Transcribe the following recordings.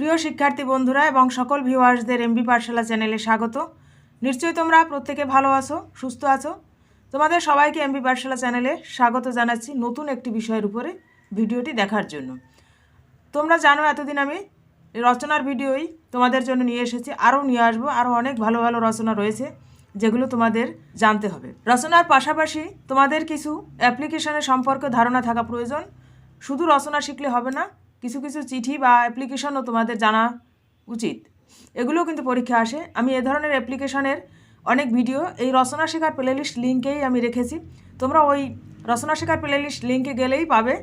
প্রিয় শিক্ষার্থী বন্ধুরা এবং সকল ভিউয়ার্সদের এমবি পাঠশালা চ্যানেলে স্বাগত। নিশ্চয়ই তোমরা প্রত্যেকে ভালো আছো, সুস্থ আছো? তোমাদের সবাইকে এমবি পাঠশালা চ্যানেলে স্বাগত জানাচ্ছি নতুন একটি বিষয়ের উপরে ভিডিওটি দেখার জন্য। তোমরা জানো, এতদিন আমি রচনার ভিডিওই তোমাদের জন্য নিয়ে এসেছি। আরও নিয়ে আসব, আরও অনেক ভালো ভালো রচনা রয়েছে যেগুলো তোমাদের জানতে হবে। রচনার পাশাপাশি তোমাদের কিছু অ্যাপ্লিকেশনের সম্পর্কে ধারণা থাকা প্রয়োজন। শুধু রচনা শিখলে হবে না কিছু কিছু চিঠি বা অ্যাপ্লিকেশনও তোমাদের জানা উচিত। এগুলোও কিন্তু পরীক্ষা আসে। আমি এ ধরনের অ্যাপ্লিকেশনের অনেক ভিডিও এই রচনা শেখার প্লেলিস্ট লিঙ্কেই আমি রেখেছি। তোমরা ওই রচনা শেখার প্লেলিস্ট লিঙ্কে গেলেই পাবে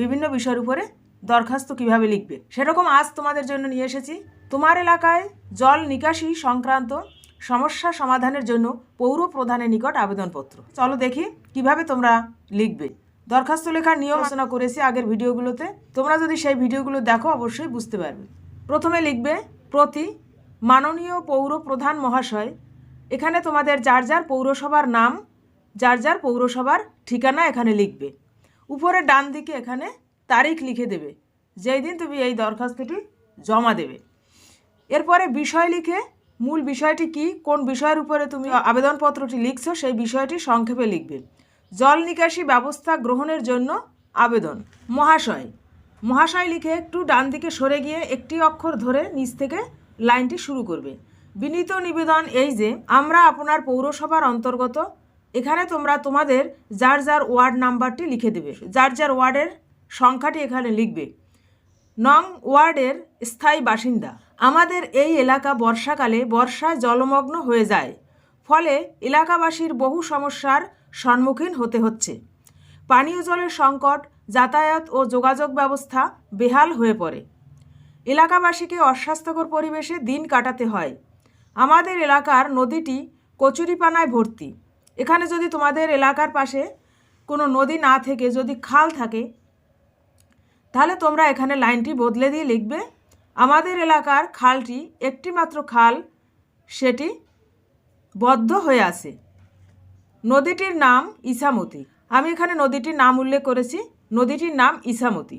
বিভিন্ন বিষয়ের উপরে দরখাস্ত কীভাবে লিখবে। সেরকম আজ তোমাদের জন্য নিয়ে এসেছি। তোমার এলাকায় জল নিকাশি সংক্রান্ত সমস্যা সমাধানের জন্য পৌর প্রধানের নিকট আবেদনপত্র। চলো দেখি কীভাবে তোমরা লিখবে। দরখাস্ত লেখার নিয়ম আলোচনা করেছি আগের ভিডিওগুলোতে। তোমরা যদি সেই ভিডিওগুলো দেখো অবশ্যই বুঝতে পারবে। প্রথমে লিখবে প্রতি মাননীয় পৌর প্রধান মহাশয় এখানে তোমাদের যার যার পৌরসভার নাম যার যার পৌরসভার ঠিকানা এখানে লিখবে। উপরে ডান দিকে এখানে তারিখ লিখে দেবে। যেই দিন তুমি এই দরখাস্তটি জমা দেবে। এরপরে বিষয় লিখে মূল বিষয়টি কি কোন বিষয়ের উপরে তুমি আবেদনপত্রটি লিখছো সেই বিষয়টি সংক্ষেপে লিখবে। জল নিকাশি ব্যবস্থা গ্রহণের জন্য আবেদন। মহাশয় মহাশয় লিখে একটু ডান দিকে সরে গিয়ে একটি অক্ষর ধরে নিচ থেকে লাইনটি শুরু করবে। বিনীত নিবেদন এই যে, আমরা আপনার পৌরসভার অন্তর্গত, এখানে তোমরা তোমাদের যার যার ওয়ার্ড নাম্বারটি লিখে দেবে। যার যার ওয়ার্ডের সংখ্যাটি এখানে লিখবে। নং ওয়ার্ডের স্থায়ী বাসিন্দা। আমাদের এই এলাকা বর্ষাকালে বর্ষায় জলমগ্ন হয়ে যায়। ফলে এলাকাবাসীর বহু সমস্যার সম্মুখীন হতে হচ্ছে। পানীয় জলের সংকট, যাতায়াত ও যোগাযোগ ব্যবস্থা বেহাল হয়ে পড়ে। এলাকাবাসীকে অস্বাস্থ্যকর পরিবেশে দিন কাটাতে হয়। আমাদের এলাকার নদীটি কচুরিপানায় ভর্তি। এখানে যদি তোমাদের এলাকার পাশে কোনো নদী না থেকে যদি খাল থাকে, তাহলে তোমরা এখানে লাইনটি বদলে দিয়ে লিখবে, আমাদের এলাকার খালটি একটিমাত্র খাল, সেটি বদ্ধ হয়ে আছে। নদীটির নাম ইসামতি। আমি এখানে নদীটির নাম উল্লেখ করেছি, নদীটির নাম ইসামতি।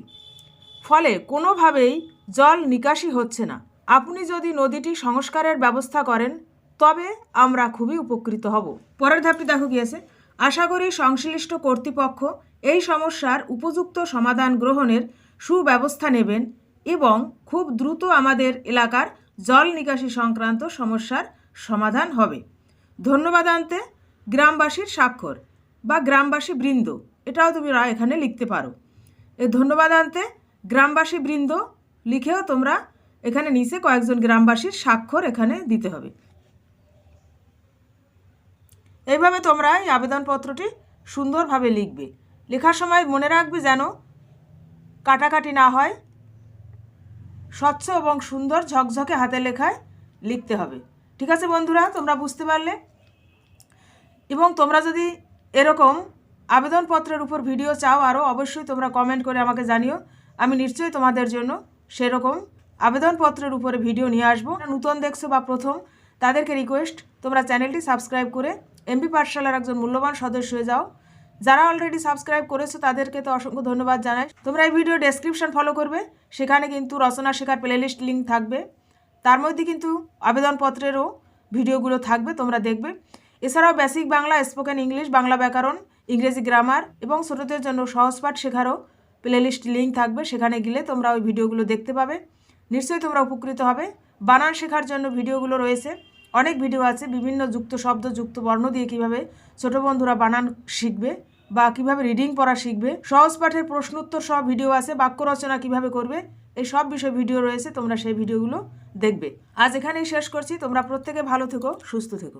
ফলে কোনোভাবেই জল নিকাশি হচ্ছে না। আপনি যদি নদীটি সংস্কারের ব্যবস্থা করেন, তবে আমরা খুবই উপকৃত হব। পরের ধাপটি দেখো আছে। আশা করি সংশ্লিষ্ট কর্তৃপক্ষ এই সমস্যার উপযুক্ত সমাধান গ্রহণের সুব্যবস্থা নেবেন এবং খুব দ্রুত আমাদের এলাকার জল নিকাশি সংক্রান্ত সমস্যার সমাধান হবে। ধন্যবাদ আনতে। গ্রামবাসীর স্বাক্ষর বা গ্রামবাসী বৃন্দ, এটাও তুমি এখানে লিখতে পারো। এই ধন্যবাদ আনতে, গ্রামবাসী বৃন্দ লিখেও তোমরা এখানে নিচে কয়েকজন গ্রামবাসীর স্বাক্ষর এখানে দিতে হবে। এইভাবে তোমরা এই আবেদনপত্রটি সুন্দরভাবে লিখবে। লেখার সময় মনে রাখবে যেন কাটাকাটি না হয়, স্বচ্ছ এবং সুন্দর ঝকঝকে হাতে লেখায় লিখতে হবে। ঠিক আছে বন্ধুরা, তোমরা বুঝতে পারলে? এবং তোমরা যদি এরকম আবেদনপত্রের উপর ভিডিও চাও আরও, অবশ্যই তোমরা কমেন্ট করে আমাকে জানিও। আমি নিশ্চয়ই তোমাদের জন্য সেরকম আবেদনপত্রের উপরে ভিডিও নিয়ে আসব। নূতন দেখছ বা প্রথম, তাদেরকে রিকোয়েস্ট তোমরা চ্যানেলটি সাবস্ক্রাইব করে এমপি পাঠশালার একজন মূল্যবান সদস্য হয়ে যাও। যারা অলরেডি সাবস্ক্রাইব করেছ, তাদেরকে তো অসংখ্য ধন্যবাদ জানাই। তোমরা এই ভিডিও ডেসক্রিপশন ফলো করবে। সেখানে কিন্তু রচনা শেখার প্লেলিস্ট লিঙ্ক থাকবে। তার মধ্যে কিন্তু আবেদনপত্রেরও ভিডিওগুলো থাকবে, তোমরা দেখবে। এছাড়াও basic Bangla spoken English Bangla ব্যাকরণ, ইংরেজি গ্রামার এবং ছোটদের জন্য সহজপাঠ শেখারও প্লেলিস্ট লিঙ্ক থাকবে। সেখানে গেলে তোমরা ওই ভিডিওগুলো দেখতে পাবে। নিশ্চয়ই তোমরা উপকৃত হবে। বানান শেখার জন্য ভিডিওগুলো রয়েছে। অনেক ভিডিও আছে, বিভিন্ন যুক্ত শব্দ, যুক্ত বর্ণ দিয়ে কীভাবে ছোট বন্ধুরা বানান শিখবে বা কীভাবে রিডিং পড়া শিখবে। সহজ পাঠের প্রশ্নোত্তর সব ভিডিও আছে, বাক্য রচনা কীভাবে করবে, এই সব বিষয় ভিডিও রয়েছে, তোমরা সেই ভিডিওগুলো দেখবে। আজ এখানেই শেষ করছি। তোমরা প্রত্যেকে ভালো থেকো, সুস্থ থেকো।